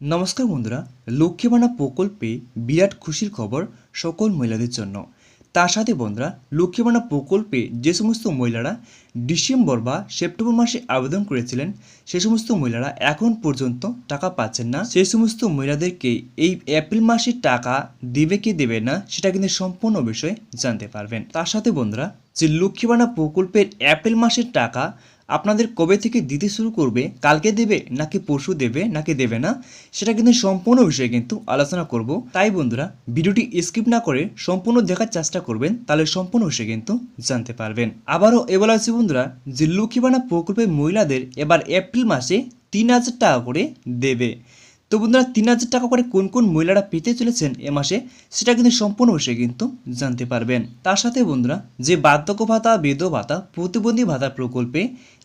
নমস্কার বন্ধুরা লক্ষ্মীবানা প্রকল্পে বিরাট খুশির খবর সকল মহিলাদের জন্য। তার সাথে বন্ধুরা লক্ষ্মীবানা প্রকল্পে যে সমস্ত মহিলারা ডিসেম্বর বা সেপ্টেম্বর মাসে আবেদন করেছিলেন, সে সমস্ত মহিলারা এখন পর্যন্ত টাকা পাচ্ছেন না। সেই সমস্ত মহিলাদেরকে এই এপ্রিল মাসে টাকা দেবে কি দেবে না, সেটা কিন্তু সম্পূর্ণ বিষয়ে জানতে পারবেন। তার সাথে বন্ধুরা, যে লক্ষ্মীবানা প্রকল্পের এপ্রিল মাসের টাকা আপনাদের কবে থেকে দিতে শুরু করবে, কালকে দেবে, নাকি পরশু দেবে, নাকি দেবে না, সেটা কিন্তু সম্পূর্ণ বিষয়ে কিন্তু আলোচনা করব। তাই বন্ধুরা, ভিডিওটি স্কিপ না করে সম্পূর্ণ দেখার চেষ্টা করবেন, তাহলে সম্পূর্ণ বিষয়ে কিন্তু জানতে পারবেন। আবারও এ বলা হচ্ছে বন্ধুরা, যে লক্ষ্মীবানা প্রকল্পের মহিলাদের এবার এপ্রিল মাসে তিন হাজার টাকা করে দেবে। তো বন্ধুরা তিন হাজার টাকা করে কোন কোন মহিলারা পেতে চলেছেন এ মাসে, সেটা কিন্তু সম্পূর্ণ বিষয়ে কিন্তু জানতে পারবেন। তার সাথে বন্ধুরা, যে বার্ধক্য ভাতা, বেদ ভাতা, প্রতিবন্ধী ভাতা প্রকল্পে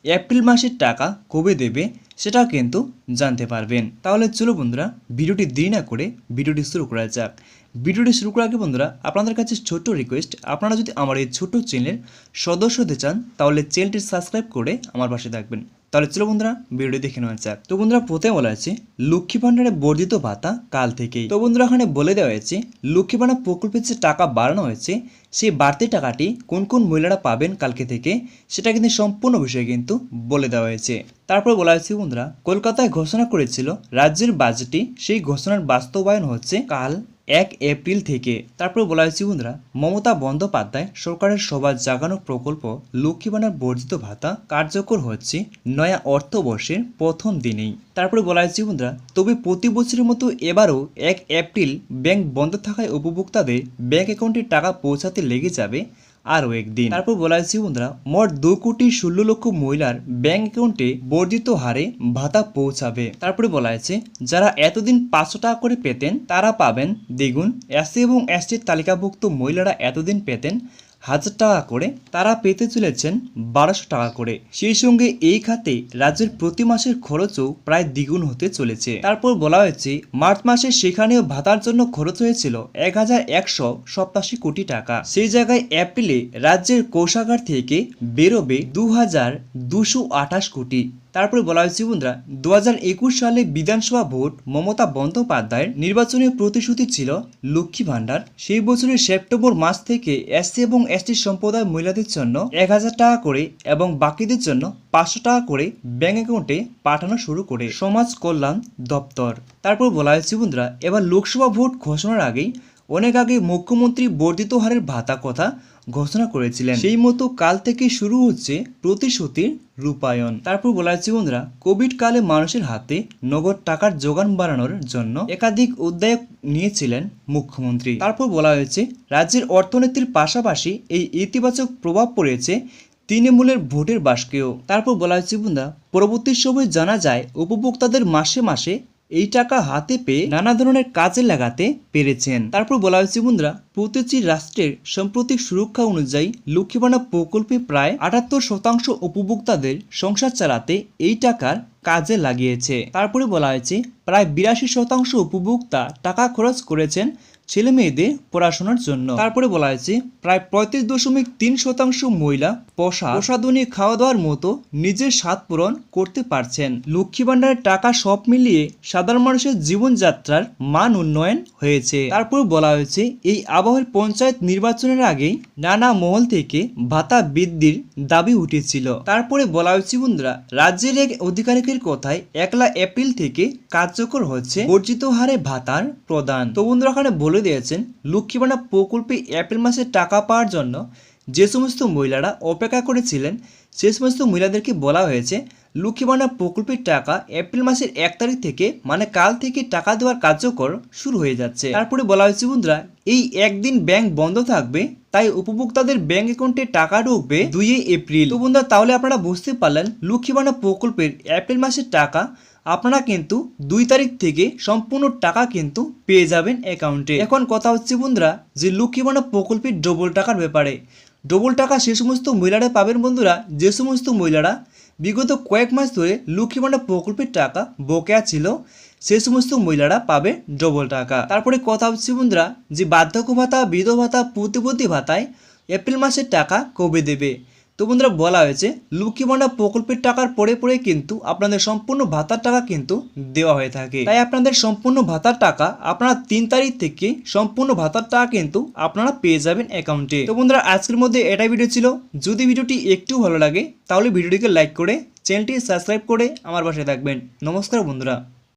এপ্রিল মাসের টাকা কবে দেবে, সেটাও কিন্তু জানতে পারবেন। তাহলে চলো বন্ধুরা, ভিডিওটি দেরি না করে ভিডিওটি শুরু করা যাক। ভিডিওটি শুরু করার আগে বন্ধুরা, আপনাদের কাছে ছোট্ট রিকোয়েস্ট আপনারা যদি আমার এই ছোট্ট চ্যানেলের সদস্য হতে চান, তাহলে চ্যানেলটি সাবস্ক্রাইব করে আমার পাশে থাকবেন। তাহলে চলো বন্ধুরা, ভিডিওটি দেখে নেওয়া যাক। তো বন্ধুরা, প্রথমে বলা আছে লক্ষ্মী ভাণ্ডারে বর্ধিত ভাতা কাল থেকেই। তো বন্ধুরা এখানে বলে দেওয়া হয়েছে, লক্ষ্মী ভাণ্ডার প্রকল্পের যে টাকা বাড়ানো হয়েছে, সেই বাড়তি টাকাটি কোন কোন মহিলারা পাবেন কালকে থেকে, সেটা কিন্তু সম্পূর্ণ বিষয়ে কিন্তু বলে দেওয়া হয়েছে। তারপর বলা হয়েছে বন্ধুরা, কলকাতায় ঘোষণা করেছিল, রাজ্যের বাজেটে সেই ঘোষণার বাস্তবায়ন হচ্ছে কাল এক এপ্রিল থেকে, তারপর বলা হয়েছে বন্ধুরা মমতা বন্দ্যোপাধ্যায় সরকারের সবার জাগানো প্রকল্প লক্ষ্মীবানার বর্ধিত ভাতা কার্যকর হচ্ছে নয়া অর্থবর্ষের প্রথম দিনেই। তারপরে বলা হয়েছে বন্ধুরা তবে প্রতি বছরের মতো এবারও এক এপ্রিল ব্যাংক বন্ধ থাকায় উপভোক্তাদের ব্যাংক অ্যাকাউন্টে টাকা পৌঁছাতে লেগে যাবে আরও একদিন। তারপর বলা হয়েছে, বন্ধুরা, মোট দু কোটি ষোলো লক্ষ মহিলার ব্যাংক অ্যাকাউন্টে বর্ধিত হারে ভাতা পৌঁছাবে। তারপরে বলা হয়েছে, যারা এতদিন পাঁচশো টাকা করে পেতেন, তারা পাবেন, দ্বিগুণ। এসসি এবং এসটির তালিকাভুক্ত মহিলারা এতদিন পেতেন হাজার টাকা করে তারা পেতে চলেছেন বারোশো টাকা করে। সেই সঙ্গে এই খাতে রাজ্যের প্রতি মাসের খরচও প্রায় দ্বিগুণ হতে চলেছে। তারপর বলা হয়েছে, মার্চ মাসে সেখানেও ভাতার জন্য খরচ হয়েছিল এক হাজার একশো সপ্তাশি কোটি টাকা। সেই জায়গায় এপ্রিলে রাজ্যের কোষাগার থেকে বেরোবে দু হাজার দুশো আঠাশ কোটি। তারপরে বলা হয়েছে, বন্ধুরা দু হাজার একুশ সালে বিধানসভা ভোট মমতা বন্দ্যোপাধ্যায়ের নির্বাচনী প্রতিশ্রুতি ছিল লক্ষ্মী ভাণ্ডার। সেই বছরের সেপ্টেম্বর মাস থেকে এসসি এবং এসটি সম্প্রদায় মহিলাদের জন্য এক হাজার টাকা করে এবং বাকিদের জন্য পাঁচশো টাকা করে ব্যাংক অ্যাকাউন্টে পাঠানো শুরু করে সমাজ কল্যাণ দপ্তর। তারপর বলা হয়েছে, বন্ধুরা, এবার লোকসভা ভোট ঘোষণার আগেই অনেক আগে মুখ্যমন্ত্রী বর্ধিত হারের ভাতা কথা ঘোষণা করেছিলেন। সেই মতো কাল থেকে শুরু হচ্ছে প্রতিশ্রুতির রূপায়ণ। তারপর বলা হচ্ছে, বন্ধুরা কোভিড কালে মানুষের হাতে নগদ টাকার যোগান বাড়ানোর জন্য একাধিক উদ্যোগ নিয়েছিলেন মুখ্যমন্ত্রী। তারপর বলা হয়েছে, রাজ্যের অর্থনীতির পাশাপাশি এই ইতিবাচক প্রভাব পড়েছে তৃণমূলের ভোটের বাসকেও তারপর বলা হয়েছে বন্ধুরা, পরবর্তী সময় জানা যায়, উপভোক্তাদের মাসে মাসে এই টাকা হাতে পেয়ে নানা ধরনের কাজে লাগাতে পেরেছেন। তারপর বলা হয়েছে, বন্ধুরা, প্রতিটি রাষ্ট্রের সাম্প্রতিক সুরক্ষা অনুযায়ী লক্ষ্মীবানা প্রকল্পে প্রায় আটাত্তর শতাংশ উপভোক্তাদের সংসার চালাতে এই টাকার কাজে লাগিয়েছে। তারপরে বলা হয়েছে, প্রায় বিরাশি শতাংশ উপভোক্তা টাকা খরচ করেছেন ছেলে মেয়েদের পড়াশোনার জন্য। তারপরে বলা হয়েছে, প্রায় পঁয়ত্রিশ দশমিক তিন শতাংশ মহিলা পোষা প্রসাধনী খাওয়া দাওয়ার মতো নিজের স্বাদ পূরণ করতে পারছেন। লক্ষ্মী ভাণ্ডারের টাকা সব মিলিয়ে সাধারণ মানুষের জীবনযাত্রার মান উন্নয়ন হয়েছে। তারপর বলা হয়েছে, এই আবহাওয়ার পঞ্চায়েত নির্বাচনের আগেই নানা মহল থেকে ভাতা বৃদ্ধির দাবি উঠেছিল। তারপরে বলা হয়েছে, বন্ধুরা, রাজ্যের এক অধিকারিকের কথায় একলা এপ্রিল থেকে কার্যকর হচ্ছে বর্জিত হারে ভাতার প্রদান। তো বন্ধুরা, ওখানে বলে দিয়েছেন লক্ষ্মীবানা প্রকল্পে এপ্রিল মাসে টাকা পাওয়ার জন্য যে সমস্ত মহিলারা অপেক্ষা করেছিলেন, সে সমস্ত মহিলাদেরকে বলা হয়েছে লক্ষ্মীবানা প্রকল্পের টাকা এপ্রিল মাসের এক তারিখ থেকে মানে কাল থেকে টাকা দেওয়ার কার্যকর শুরু হয়ে যাচ্ছে। তারপরে বলা হয়েছে, বন্ধুরা, এই একদিন ব্যাংক বন্ধ থাকবে, তাই উপভোক্তাদের ব্যাংক অ্যাকাউন্টে টাকা ঢুকবে দুই এপ্রিল। তো বন্ধুরা, তাহলে আপনারা বুঝতে পারলেন লক্ষ্মীবানা প্রকল্পের এপ্রিল মাসের টাকা আপনারা কিন্তু দুই তারিখ থেকে সম্পূর্ণ টাকা কিন্তু পেয়ে যাবেন অ্যাকাউন্টে। এখন কথা হচ্ছে বন্ধুরা যে লক্ষ্মীবানা প্রকল্পের ডবল টাকার ব্যাপারে। ডবল টাকা সে সমস্ত মহিলারা পাবেন বন্ধুরা, যে সমস্ত মহিলারা বিগত কয়েক মাস ধরে লক্ষ্মী প্রকল্পের টাকা বকেয়া ছিল, সে সমস্ত মহিলারা পাবে ডবল টাকা। তারপরে কথা হচ্ছে বন্ধুরা যে বার্ধক্য ভাতা, বিধবা ভাতা প্রতিপত্তি ভাতায় এপ্রিল মাসের টাকা কবে দেবে? তো বন্ধুরা বলা হয়েছে লক্ষ্মী ভাণ্ডার প্রকল্পের টাকার পরে পরে কিন্তু আপনাদের সম্পূর্ণ ভাতার টাকা কিন্তু দেওয়া হয়ে থাকে। তাই আপনাদের সম্পূর্ণ ভাতার টাকা আপনারা তিন তারিখ থেকে সম্পূর্ণ ভাতার টাকা কিন্তু আপনারা পেয়ে যাবেন অ্যাকাউন্টে। তো বন্ধুরা, আজকের মধ্যে এটাই ভিডিও ছিল। যদি ভিডিওটি একটু ভালো লাগে, তাহলে ভিডিওটিকে লাইক করে, চ্যানেলটি সাবস্ক্রাইব করে আমার পাশে থাকবেন। নমস্কার বন্ধুরা।